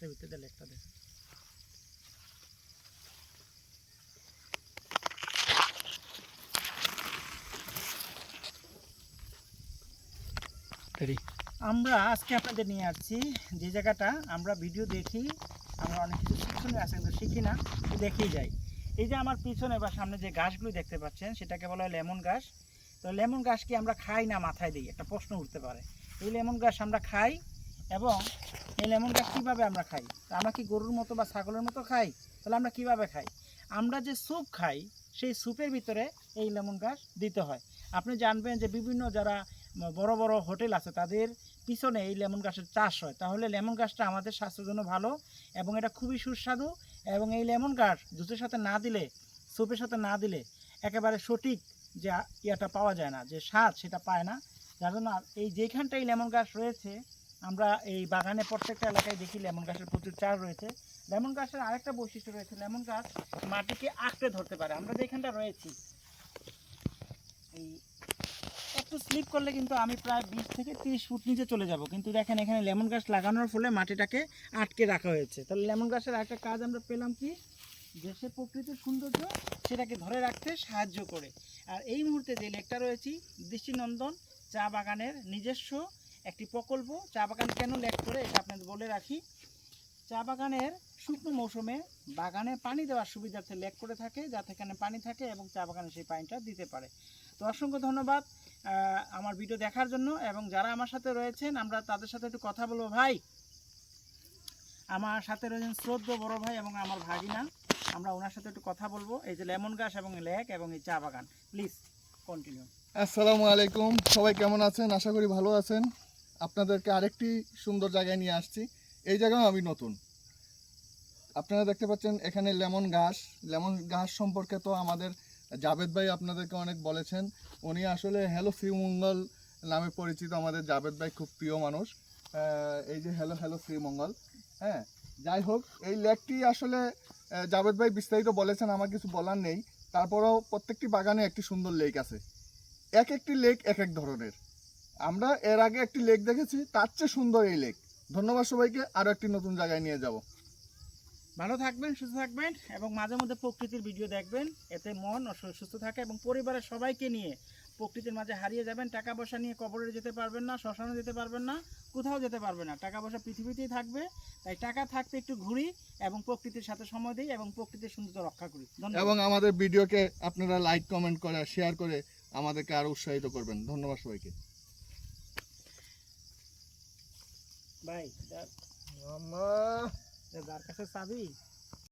ঘাসের ভিতরে দিয়ে লেকটা দেখ আমরা আজকে আপনাদের নিয়ে আসছি যে জায়গাটা আমরা ভিডিও দেখি আমরা অনেক কিছু শিক্ষণীয় আছে কিন্তু শিখি না দেখেই যাই। এই যে আমার পিছনে বা সামনে যে গাছগুলো দেখতে পাচ্ছেন সেটাকে বলা হয় লেমন গাছ। তো লেমন গাছ কি আমরা খাই না মাথায় দিই একটা প্রশ্ন উঠতে পারে। এই লেমন গাছ আমরা খাই এবং এই লেমন গাছ কীভাবে আমরা খাই? আমরা কি গরুর মতো বা ছাগলের মতো খাই? তাহলে আমরা কীভাবে খাই? আমরা যে স্যুপ খাই, সেই স্যুপের ভিতরে এই লেমন গাছ দিতে হয়। আপনি জানবেন যে বিভিন্ন যারা বড় বড় হোটেল আছে, তাদের পিছনে এই লেমন গাছের চাষ হয়। তাহলে লেমন গাছটা আমাদের স্বাস্থ্যের জন্য ভালো এবং এটা খুবই সুস্বাদু এবং এই লেমন গাছ জুসের সাথে না দিলে, স্যুপের সাথে না দিলে একেবারে সঠিক যে ইয়াটা পাওয়া যায় না, যে স্বাদ সেটা পায় না। যার জন্য এই যেখানটা এই লেমন গাছ রয়েছে আমরা এই বাগানে প্রত্যেকটা এলাকায় দেখি লেমন গাছের প্রচুর চার রয়েছে। লেমন গাছের আরেকটা বৈশিষ্ট্য রয়েছে, লেমন গাছ মাটিকে আঁকড়ে ধরতে পারে। আমরা যেখানটা রয়েছি, এই একটু স্লিপ করলে কিন্তু আমি প্রায় বিশ থেকে তিরিশ ফুট নিচে চলে যাব। কিন্তু দেখেন এখানে লেমন গাছ লাগানোর ফলে মাটিটাকে আটকে রাখা হয়েছে। তাহলে লেমন গাছের একটা কাজ আমরা পেলাম কি? যে সে প্রকৃতির সৌন্দর্য সেটাকে ধরে রাখতে সাহায্য করে। আর এই মুহূর্তে যে লেকটা রয়েছি, দৃষ্টিনন্দন চা বাগানের নিজস্ব একটি প্রকল্প, চা বাগান কেন লেক করে, এটা আপনাদের বলে রাখি। চা বাগানের শুকনো মৌসুমে বাগানে পানি দেওয়ার সুবিধার্থে লেক করে থাকে, যাতে এখানে পানি থাকে এবং চা বাগানে সেই পানিটা দিতে পারে। তো অসংখ্য ধন্যবাদ আমার ভিডিও দেখার জন্য এবং যারা আমার সাথে রয়েছেন, আমরা তাদের সাথে একটু কথা বলব। ভাই, আমার সাথে রয়েছেন শ্রদ্ধ বড় ভাই এবং আমার ভাগিনা। আমরা ওনার সাথে একটু কথা বলব। এই যে লেমন গাছ এবং লেক এবং এই চা বাগান। প্লিজ কন্টিনিউ আসসালামু আলাইকুম। সবাই কেমন আছেন? আশা করি ভালো আছেন। আপনাদেরকে আরেকটি সুন্দর জায়গায় নিয়ে আসছি। এই জায়গাও আমি নতুন। আপনারা দেখতে পাচ্ছেন এখানে লেমন ঘাস। লেমন ঘাস সম্পর্কে তো আমাদের জাভেদ ভাই আপনাদেরকে অনেক বলেছেন। উনি আসলে হ্যালো শ্রীমঙ্গল নামে পরিচিত আমাদের জাভেদ ভাই খুব প্রিয় মানুষ। এই যে হ্যালো হ্যালো শ্রীমঙ্গল হ্যাঁ যাই হোক, এই লেকটি আসলে জাভেদ ভাই বিস্তারিত বলেছেন, আমার কিছু বলার নেই। তারপরেও প্রত্যেকটি বাগানে একটি সুন্দর লেক আছে। এক একটি লেক এক এক ধরনের। আমরা এর আগে একটি লেক দেখেছি তার চেয়ে সুন্দর এই লেক ধন্যবাদ সবাইকে আরও একটি নতুন জায়গায় নিয়ে যাব। ভালো থাকবেন সুস্থ থাকবেন এবং মাঝে মধ্যে প্রকৃতির ভিডিও দেখবেন। এতে মন সুস্থ থাকে এবং পরিবারের সবাইকে নিয়ে প্রকৃতির মাঝে হারিয়ে যাবেন। টাকা পয়সা নিয়ে কবরে যেতে পারবেন না শ্মশানে যেতে পারবেন না কোথাও যেতে পারবেন না। টাকা পয়সা পৃথিবীতেই থাকবে তাই টাকা থাকতে একটু ঘুরি এবং প্রকৃতির সাথে সময় দিই এবং প্রকৃতির সৌন্দর্য রক্ষা করি। এবং আমাদের ভিডিওকে আপনারা লাইক কমেন্ট করে শেয়ার করে আমাদেরকে আরও উৎসাহিত করবেন। ধন্যবাদ সবাইকে। ভাই যার- কাছে চাবি?